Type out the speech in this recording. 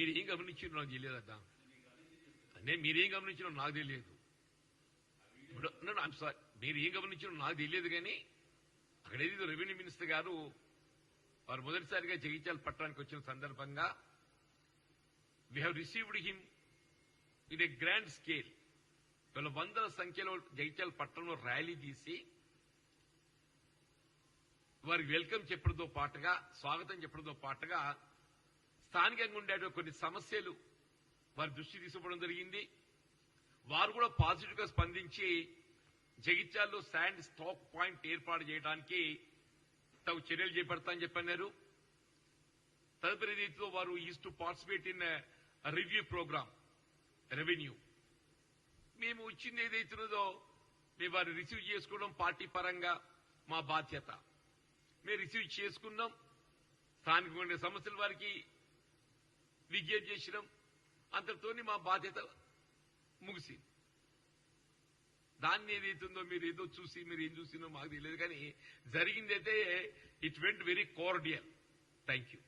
నాకు తెలియదట? నేను మీరేం గమనించినా నాకు తెలియదు. సారీ మీరు ఏం గమనించినా నాకు తెలియదు కానీ అక్కడ ఏదో రెవెన్యూ మినిస్టర్ గారు వారు మొదటిసారిగా జగిత్యాల పట్టణానికి వచ్చిన సందర్భంగా we have received him in a grand scale వీళ్ళ వందల సంఖ్యలో జగిత్యాల పట్టణంలో ర్యాలీ తీసి వారికి వెల్కమ్ చెప్పడంతో పాటుగా స్వాగతం చెప్పడంతో పాటుగా స్థానికంగా ఉండే కొన్ని సమస్యలు వారి దృష్టి తీసుకోవడం జరిగింది. వారు కూడా పాజిటివ్గా స్పందించి జగిత్యాల్లో శాండ్ స్టాక్ పాయింట్ ఏర్పాటు చేయడానికి తగు చర్యలు చేపడతా అని చెప్పన్నారు. తదుపరి రీతిలో వారు is to participate in review program revenue. మేము ఇచ్చింది ఏదైతున్నదో మేము వారు రిసీవ్ చేసుకోవడం పార్టీ పరంగా మా బాధ్యత. మేము రిసీవ్ చేసుకున్నాం. స్థానికంగా ఉండే సమస్యలు వారికి విజ్ఞప్తి చేసినాం అంతటితోని మా బాధ్యత ముగిసింది దాన్ని ఏదైతుందో మీరు ఏదో చూసి మీరు ఏం చూసినో మాకు తెలియదు కానీ జరిగిందైతే it went very cordial thank you